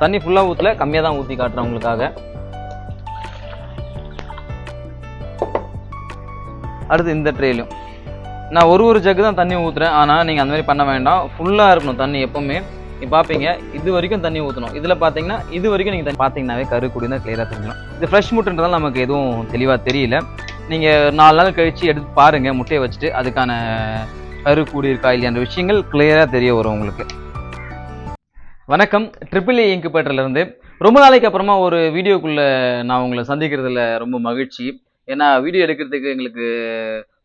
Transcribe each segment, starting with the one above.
தண்ணி ஃபுல்லாக ஊற்றல கம்மியாக தான் ஊற்றி காட்டுறேன் உங்களுக்காக. அடுத்து இந்த ட்ரேலையும் நான் ஒரு ஒரு ஜக்கு தான் தண்ணி ஊற்றுறேன் ஆனால் நீங்கள் அந்த மாதிரி பண்ண வேண்டாம். ஃபுல்லாக இருக்கணும் தண்ணி எப்போவுமே. நீ பார்ப்பீங்க இது வரைக்கும் தண்ணி ஊற்றணும் இதில் பார்த்தீங்கன்னா இது வரைக்கும் நீங்கள் பார்த்தீங்கன்னாவே கரு குடி தான் கிளியராக தெரிஞ்சிடும் இது ஃப்ரெஷ் முட்டைன்றதால் நமக்கு எதுவும் தெளிவாக தெரியல. நீங்கள் நாலு நாள் கழித்து எடுத்து பாருங்கள் முட்டையை வச்சுட்டு அதுக்கான கரு கூடி இருக்கா இல்லையான்ற விஷயங்கள் கிளியராக தெரிய வரும் உங்களுக்கு. வணக்கம். ட்ரிபிள் ஏ இருந்து ரொம்ப நாளைக்கு அப்புறமா ஒரு வீடியோக்குள்ளே நான் உங்களை சந்திக்கிறதுல ரொம்ப மகிழ்ச்சி. ஏன்னா வீடியோ எடுக்கிறதுக்கு எங்களுக்கு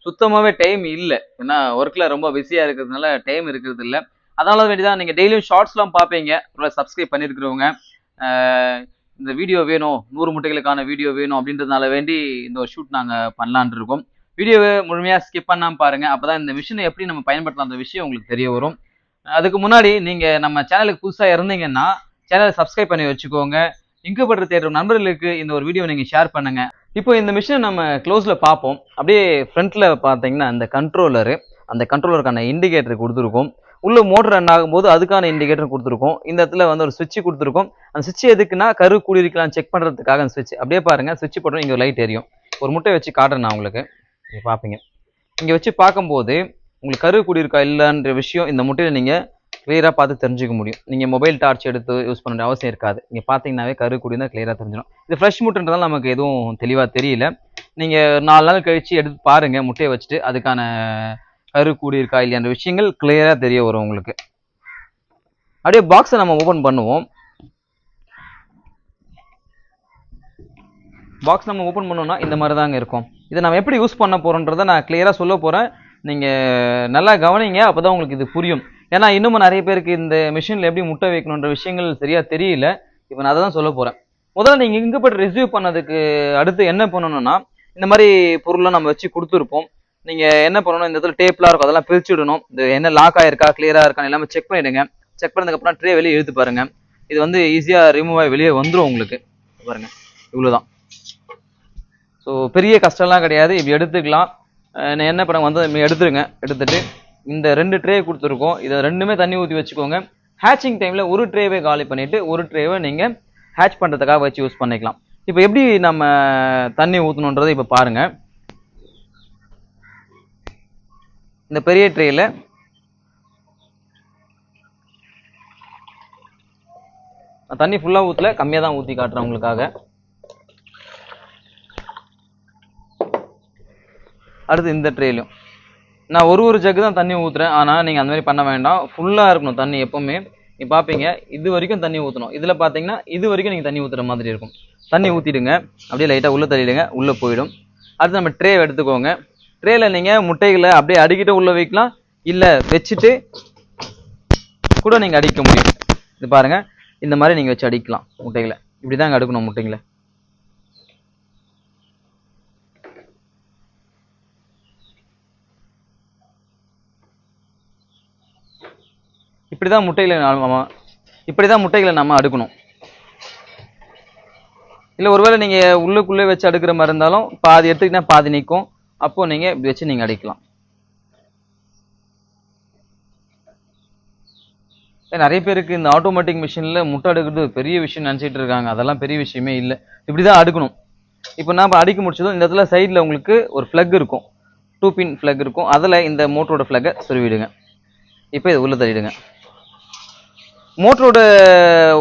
சுத்தமாகவே டைம் இல்லை. ஏன்னா ஒர்க்கில் ரொம்ப பிஸியாக இருக்கிறதுனால டைம் இருக்கிறது இல்லை. அதனால வேண்டி தான் நீங்கள் டெய்லியும் ஷார்ட்ஸ்லாம் பார்ப்பீங்க சப்ஸ்கிரைப் பண்ணியிருக்கிறவங்க இந்த வீடியோ வேணும் நூறு முட்டைகளுக்கான வீடியோ வேணும் அப்படின்றதுனால வேண்டி இந்த ஒரு ஷூட் நாங்கள் பண்ணலான் இருக்கோம். வீடியோவை முழுமையாக ஸ்கிப் பண்ணாமல் பாருங்கள் அப்போ தான் இந்த மிஷினை எப்படி நம்ம பயன்படுத்தலாம் அந்த விஷயம் உங்களுக்கு தெரிய வரும். அதுக்கு முன்னாடி நீங்கள் நம்ம சேனலுக்கு புதுசாக இருந்தீங்கன்னா சேனலை சப்ஸ்கிரைப் பண்ணி வச்சுக்கோங்க. இங்குபடுற தேடும் நண்பர்களுக்கு இந்த ஒரு வீடியோ நீங்கள் ஷேர் பண்ணுங்க. இப்போ இந்த மிஷினை நம்ம க்ளோஸில் பார்ப்போம். அப்படியே ஃப்ரண்ட்டில் பார்த்தீங்கன்னா அந்த கண்ட்ரோலரு அந்த கண்ட்ரோலருக்கான இண்டிகேட்டர் கொடுத்துருக்கோம். உள்ள மோட்டர் ரன் ஆகும்போது அதுக்கான இண்டிகேட்டர் கொடுத்துருக்கோம். இந்த இடத்துல வந்து ஒரு சுவிட்ச் கொடுத்துருக்கோம். அந்த சுவிட்ச் எதுக்குன்னா கரு கூடியிருக்கலாம் செக் பண்ணுறதுக்காக அந்த சுவிட்ச் அப்படியே பாருங்கள் சுவிட்ச் போட்டோம் இங்கே ஒரு லைட் எரியும். ஒரு முட்டை வச்சு காட்டுறேன் நான் உங்களுக்கு. நீங்கள் பார்ப்பீங்க இங்கே வச்சு பார்க்கும்போது உங்களுக்கு கரு கூடியிருக்கா இல்லைன்ற விஷயம் இந்த முட்டையில் நீங்கள் கிளியராக பார்த்து தெரிஞ்சுக்க முடியும். நீங்கள் மொபைல் டார்ச் எடுத்து யூஸ் பண்ண அவசியம் இருக்காது. நீங்கள் பார்த்தீங்கன்னாவே கரு கூடியிருந்தால் கிளியராக தெரிஞ்சிடும். இது ஃப்ரெஷ் முட்டைன்றதால் நமக்கு எதுவும் தெளிவாக தெரியல. நீங்கள் நாலு நாள் கழித்து எடுத்து பாருங்கள் முட்டையை வச்சுட்டு அதுக்கான கரு கூடியிருக்கா இல்லையான்ற விஷயங்கள் கிளியராக தெரிய வரும் உங்களுக்கு. அப்படியே பாக்ஸை நம்ம ஓப்பன் பண்ணுவோம். பாக்ஸ் நம்ம ஓப்பன் பண்ணோம்னா இந்த மாதிரி தாங்க இருக்கும். இதை நம்ம எப்படி யூஸ் பண்ண போகிறோன்றதை நான் கிளியராக சொல்ல போகிறேன் நீங்கள் நல்லா கவனிங்க அப்போ தான் உங்களுக்கு இது புரியும். ஏன்னா இன்னமும் நிறைய பேருக்கு இந்த மிஷினில் எப்படி முட்டை வைக்கணுன்ற விஷயங்கள் சரியாக தெரியல. இப்போ நான் அதை தான் சொல்ல போகிறேன் முதல்ல நீங்கள் இங்கே போய்ட்டு ரிசீவ் பண்ணதுக்கு அடுத்து என்ன பண்ணணும்னா இந்த மாதிரி பொருள்லாம் நம்ம வச்சு கொடுத்துருப்போம். நீங்கள் என்ன பண்ணணும் இந்த இடத்துல டேப்லாம் இருக்கும் அதெல்லாம் பிரிச்சு விடணும் இந்த என்ன லாக் ஆயிருக்கா கிளியராக இருக்கான்னு எல்லாமே செக் பண்ணிவிடுங்க செக் பண்ணதுக்கப்புறம் ட்ரே வெளியே இழுத்து பாருங்கள் இது வந்து ஈஸியாக ரிமூவ் ஆகி வெளியே வந்துடும் உங்களுக்கு. பாருங்கள் இவ்வளோதான் ஸோ பெரிய கஷ்டம்லாம் கிடையாது. இப்படி எடுத்துக்கலாம். என்ன பண்ண வந்து எடுத்துருங்க. எடுத்துட்டு இந்த ரெண்டு ட்ரே கொடுத்துருக்கோம். இதை ரெண்டுமே தண்ணி ஊற்றி வச்சுக்கோங்க. ஹேச்சிங் டைமில் ஒரு ட்ரேவை காலி பண்ணிவிட்டு ஒரு ட்ரேவை நீங்கள் ஹேட்ச் பண்ணுறதுக்காக வச்சு யூஸ் பண்ணிக்கலாம். இப்போ எப்படி நம்ம தண்ணி ஊற்றணுன்றதை இப்போ பாருங்கள் இந்த பெரிய ட்ரேயில் தண்ணி ஃபுல்லாக ஊற்றல கம்மியாக தான் ஊற்றி காட்டுறேன் உங்களுக்காக. அடுத்து இந்த ட்ரேலையும் நான் ஒரு ஒரு ஜக்கு தான் தண்ணி ஊற்றுறேன் ஆனால் நீங்கள் அந்த மாதிரி பண்ண வேண்டாம். ஃபுல்லாக இருக்கணும் தண்ணி எப்போவுமே. நீ பார்ப்பீங்க இது வரைக்கும் தண்ணி ஊற்றணும் இதில் பார்த்தீங்கன்னா இது வரைக்கும் நீங்கள் தண்ணி ஊற்றுற மாதிரி இருக்கும். தண்ணி ஊற்றிடுங்க அப்படியே லைட்டாக உள்ளே தள்ளிடுங்க. உள்ளே போயிடும். அடுத்து நம்ம ட்ரே எடுத்துக்கோங்க. ட்ரேயில் நீங்கள் முட்டைகளை அப்படியே அடிக்கிட்டு உள்ளே வைக்கலாம். இல்லை வச்சுட்டு கூட நீங்கள் அடிக்க முடியும். இது பாருங்கள் இந்த மாதிரி நீங்கள் வச்சு அடிக்கலாம் முட்டைகளை. இப்படி தாங்க அடுக்கணும் முட்டைங்களை இப்படி தான் முட்டைகளை நம்ம இப்படி தான் முட்டைகளை நம்ம அடுக்கணும். இல்லை ஒருவேளை நீங்கள் உள்ளுக்குள்ளே வச்சு அடுக்கிற மாதிரி இருந்தாலும் பாதி எடுத்துக்கிட்டால் பாதி நிற்கும் அப்போது நீங்கள் இப்படி வச்சு நீங்கள் அடிக்கலாம். நிறைய பேருக்கு இந்த ஆட்டோமேட்டிக் மிஷினில் முட்டை அடுக்கிறது பெரிய விஷயம் நினச்சிட்டு இருக்காங்க. அதெல்லாம் பெரிய விஷயமே இல்லை. இப்படி தான் அடுக்கணும். இப்போ நான் அடிக்க முடிச்சதும் இந்த இடத்துல சைடில் உங்களுக்கு ஒரு ஃப்ளக் இருக்கும். டூ பின் ஃப்ளக் இருக்கும். அதில் இந்த மோட்டரோட ஃப்ளக்கை சொருவிடுங்க. இப்போ இது உள்ளே தள்ளிடுங்க. மோட்டரோட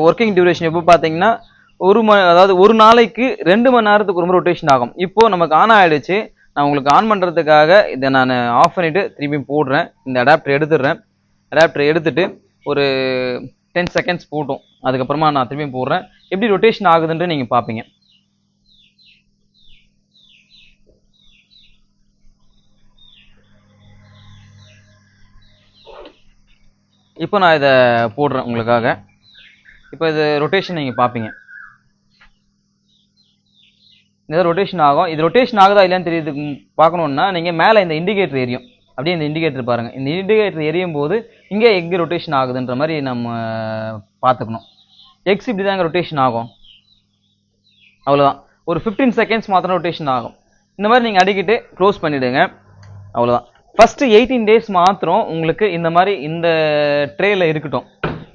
ஒர்க்கிங் டியூரேஷன் எப்போ பார்த்தீங்கன்னா ஒரு ம அதாவது ஒரு நாளைக்கு ரெண்டு மணி நேரத்துக்கு ஒரு முறை ரொட்டேஷன் ஆகும். இப்போது நமக்கு ஆன் ஆகிடுச்சு நான் உங்களுக்கு ஆன் பண்ணுறதுக்காக இதை நான் ஆஃப் பண்ணிவிட்டு திரும்பி போடுறேன். இந்த அடாப்டர் எடுத்துடுறேன். அடாப்டர் எடுத்துட்டு ஒரு டென் செகண்ட்ஸ் போட்டோம். அதுக்கப்புறமா நான் திரும்பி போடுறேன். எப்படி ரொட்டேஷன் ஆகுதுன்ட்டு நீங்கள் பார்ப்பீங்க இப்போ நான் இதை போடுறேன் உங்களுக்காக. இப்போ இது ரொட்டேஷன் நீங்கள் பார்ப்பீங்க. இந்த ரொட்டேஷன் ஆகும். இது ரொட்டேஷன் ஆகுதா இல்லையான்னு தெரியுதுக்கு பார்க்கணுன்னா நீங்கள் மேலே இந்த இண்டிகேட்டர் எரியும். அப்படியே இந்த இண்டிகேட்டர் பாருங்கள் இந்த இண்டிகேட்டர் எரியும் போது இங்கே எங்கே ரொட்டேஷன் ஆகுதுன்ற மாதிரி நம்ம பார்த்துக்கணும். எக்ஸ் இப்படி தாங்க ரொட்டேஷன் ஆகும். அவ்வளோதான் ஒரு ஃபிஃப்டீன் செகண்ட்ஸ் மாத்திரம் ரொட்டேஷன் ஆகும். இந்த மாதிரி நீங்கள் அடிக்கிட்டு க்ளோஸ் பண்ணிவிடுங்க அவ்வளோதான் ஃபஸ்ட்டு எயிட்டீன் டேஸ் மாத்திரம் உங்களுக்கு இந்த மாதிரி இந்த ட்ரேயில் இருக்கட்டும்.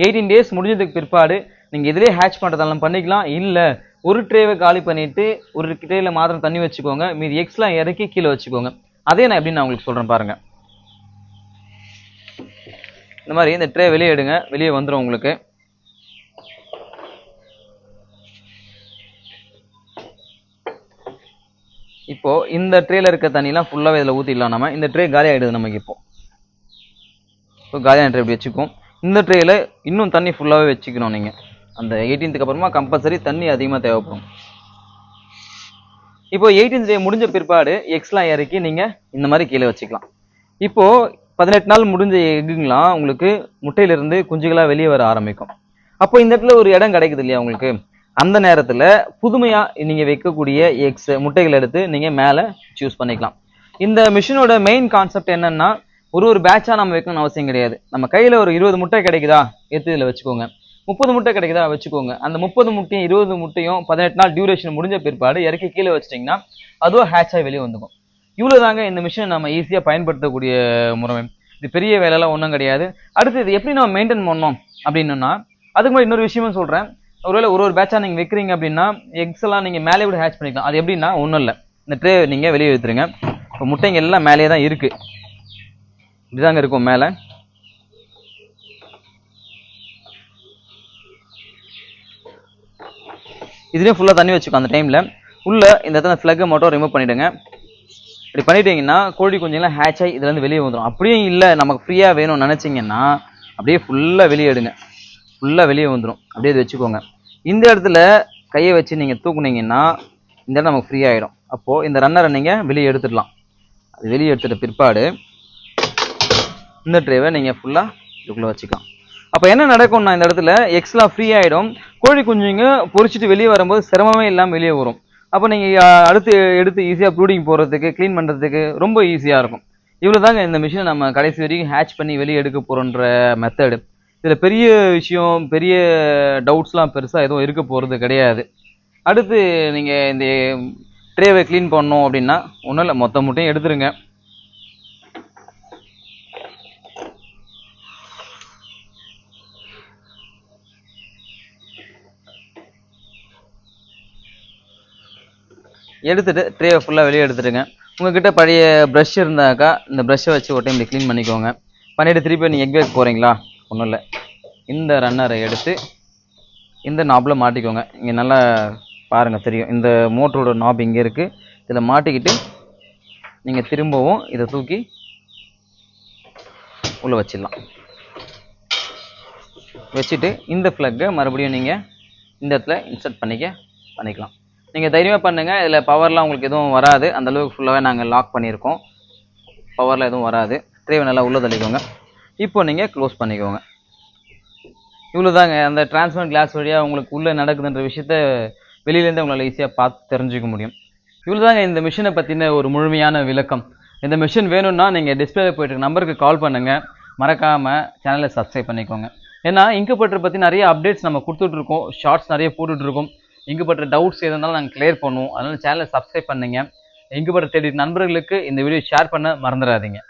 எயிட்டீன் டேஸ் முடிஞ்சதுக்கு பிற்பாடு நீங்கள் இதிலே ஹேட்ச் பண்ணுறதாலும் பண்ணிக்கலாம். இல்லை ஒரு ட்ரேவை காலி பண்ணிவிட்டு ஒரு ட்ரேயில் மாத்திரம் தண்ணி வச்சுக்கோங்க. மீதி எக்ஸ்லாம் இறக்கி கீழே வச்சுக்கோங்க. அதே நான் எப்படி நான் உங்களுக்கு சொல்கிறேன் பாருங்கள் இந்த மாதிரி இந்த ட்ரே வெளியே எடுங்க. வெளியே வந்துடும் உங்களுக்கு. இப்போ இந்த ட்ரேல இருக்க தண்ணிலாம் ஃபுல்லாகவே இதில் ஊற்றிடலாம் நம்ம இந்த ட்ரே காலி ஆகிடுது நமக்கு இப்போ. இப்போ காலியான ட்ரே இப்படி வச்சுக்கும் இந்த ட்ரேயில் இன்னும் தண்ணி ஃபுல்லாகவே வச்சுக்கணும் நீங்கள் அந்த எயிட்டீன்த்துக்கு அப்புறமா கம்பல்சரி தண்ணி அதிகமாக தேவைப்படும். இப்போ எயிட்டீன் டே முடிஞ்ச பிற்பாடு எக்ஸ்லாம் இறக்கி நீங்கள் இந்த மாதிரி கீழே வச்சுக்கலாம். இப்போ பதினெட்டு நாள் முடிஞ்ச எக்குங்களாம் உங்களுக்கு முட்டையிலிருந்து குஞ்சுகளாக வெளியே வர ஆரம்பிக்கும். அப்போ இந்த இடத்துல ஒரு இடம் கிடைக்குது இல்லையா உங்களுக்கு? அந்த நேரத்தில் புதுமையாக நீங்கள் வைக்கக்கூடிய எக்ஸ் முட்டைகள் எடுத்து நீங்கள் மேலே சூஸ் பண்ணிக்கலாம். இந்த மிஷினோட மெயின் கான்செப்ட் என்னென்னா ஒரு ஒரு பேட்சாக நம்ம வைக்கணும்னு அவசியம் கிடையாது. நம்ம கையில் ஒரு இருபது முட்டை கிடைக்குதா? எடுத்து இதில் வச்சுக்கோங்க. முப்பது முட்டை கிடைக்குதா? வச்சுக்கோங்க. அந்த முப்பது முட்டையும் இருபது முட்டையும் பதினெட்டு நாள் டியூரேஷன் முடிஞ்ச பிற்பாடு இறக்கி கீழே வச்சிட்டிங்கன்னா அதுவும் ஹேட்சாக வெளியே வந்துக்கும். இவ்வளோ தாங்க இந்த மிஷினை நம்ம ஈஸியாக பயன்படுத்தக்கூடிய முறை. இது பெரிய வேலைலாம் ஒன்றும் கிடையாது. அடுத்து இது எப்படி நம்ம மெயின்டைன் பண்ணோம்? அப்படின்னா அதுக்கு முன்னாடி இன்னொரு விஷயமும் சொல்கிறேன் ஒருவேளை ஒரு ஒரு பேட்சாக நீங்கள் வைக்கிறீங்க அப்படின்னா எக்ஸ் எல்லாம் நீங்கள் மேலே விட ஹேட்ச் பண்ணிக்கலாம். அது எப்படின்னா ஒன்றும் இல்லை. இந்த ட்ரே நீங்கள் வெளியே எடுத்துருங்க. இப்போ முட்டைங்க எல்லாம் மேலேயே தான் இருக்குது இப்படிதாங்க இருக்கும் மேலே. இதுலேயும் ஃபுல்லாக தண்ணி வச்சுக்கோ அந்த டைமில் உள்ள இந்த இடத்துல ஃப்ளக்கை மட்டும் ரிமூவ் பண்ணிவிடுங்க இப்படி பண்ணிட்டீங்கன்னா கோழி கொஞ்சம்லாம் ஹேட்ச் ஆகி இதுலேருந்து வெளியே வந்துடும் அப்படியும் இல்லை நமக்கு ஃப்ரீயாக வேணும்னு நினச்சிங்கன்னா அப்படியே ஃபுல்லாக வெளியே எடுங்க. ஃபுல்லாக வெளியே வந்துடும் அப்படியே இது வச்சுக்கோங்க. இந்த இடத்துல கையை வச்சு நீங்கள் தூக்குனீங்கன்னா இந்த இடம் நமக்கு ஃப்ரீ ஆகிடும் அப்போது இந்த ரன்னரை நீங்கள் வெளியே எடுத்துடலாம். அது வெளியே எடுத்துகிட்ட பிற்பாடு இந்த ட்ரேவை நீங்கள் ஃபுல்லாக இதுக்குள்ளே வச்சுக்கலாம். அப்போ என்ன நடக்கும்னா இந்த இடத்துல எக்ஸ்லாம் ஃப்ரீ ஆகிடும் கோழி குஞ்சுங்க பொரிச்சிட்டு வெளியே வரும்போது சிரமமே இல்லாமல் வெளியே வரும். அப்போ நீங்கள் அடுத்து எடுத்து ஈஸியாக ப்ரூடிங் போகிறதுக்கு க்ளீன் பண்ணுறதுக்கு ரொம்ப ஈஸியாக இருக்கும். இவ்வளோ தாங்க இந்த மிஷினை நம்ம கடைசி வரைக்கும் ஹேட்ச் பண்ணி வெளியே எடுக்க போகிறோன்ற மெத்தடு இதில் பெரிய விஷயம் பெரிய டவுட்ஸ்லாம் பெருசாக எதுவும் இருக்க போகிறது கிடையாது. அடுத்து நீங்கள் இந்த ட்ரேவை க்ளீன் பண்ணோம் அப்படின்னா ஒன்றும் இல்லை மொத்த முட்டையும் எடுத்துருங்க. எடுத்துகிட்டு ட்ரேவை ஃபுல்லாக வெளியே எடுத்துடுங்க. உங்ககிட்ட பழைய ப்ரஷ் இருந்தாக்கா இந்த ப்ரஷ்ஷை வச்சு ஒரு டைம் இப்படி க்ளீன் பண்ணிக்கோங்க. பண்ணிவிட்டு திருப்பி நீங்கள் எக் பேக் போகிறீங்களா ஒன்றும் இல்லை. இந்த ரன்னரை எடுத்து இந்த நாப்பில் மாட்டிக்கோங்க. இங்கே நல்லா பாருங்கள் தெரியும். இந்த மோட்டரோட நாப் இங்கே இருக்குது இதில் மாட்டிக்கிட்டு நீங்கள் திரும்பவும் இதை தூக்கி உள்ளே வச்சிடலாம். வச்சுட்டு இந்த ஃப்ளக்கை மறுபடியும் நீங்கள் இந்த இடத்துல இன்சர்ட் பண்ணிக்க பண்ணிக்கலாம். நீங்கள் தைரியமாக பண்ணுங்கள் இதில் பவர்லாம் உங்களுக்கு எதுவும் வராது. அந்த அளவுக்கு ஃபுல்லாகவே நாங்கள் லாக் பண்ணியிருக்கோம். பவரில் எதுவும் வராது. ட்ரீவை நல்லா உள்ளே தள்ளிக்கோங்க. இப்போ நீங்கள் க்ளோஸ் பண்ணிக்கோங்க. இவ்வளோ தாங்க அந்த டிரான்ஸ்பரண்ட் கிளாஸ் வழியாக உங்களுக்கு உள்ளே நடக்குதுன்ற விஷயத்த வெளியிலேருந்து உங்களால் ஈஸியாக பார்த்து தெரிஞ்சுக்க முடியும். இவ்வளோ தாங்க இந்த மிஷினை பற்றின ஒரு முழுமையான விளக்கம். இந்த மிஷின் வேணும்னா நீங்கள் டிஸ்பிளேல போயிட்டு நம்பருக்கு கால் பண்ணுங்கள் மறக்காமல் சேனலை சப்ஸ்கிரைப் பண்ணிக்கோங்க. ஏன்னா இங்குபட்டர் பற்றி நிறைய அப்டேட்ஸ் நம்ம கொடுத்துட்ருக்கோம். ஷார்ட்ஸ் நிறைய போட்டுட்ருக்கோம். இங்குபட்டர் டவுட்ஸ் எது இருந்தாலும் நாங்கள் கிளியர் பண்ணுவோம். அதனால் சேனலை சப்ஸ்கிரைப் பண்ணுங்க. இங்குபட்டர் தேடி நண்பர்களுக்கு இந்த வீடியோ ஷேர் பண்ண மறந்துடாதீங்க.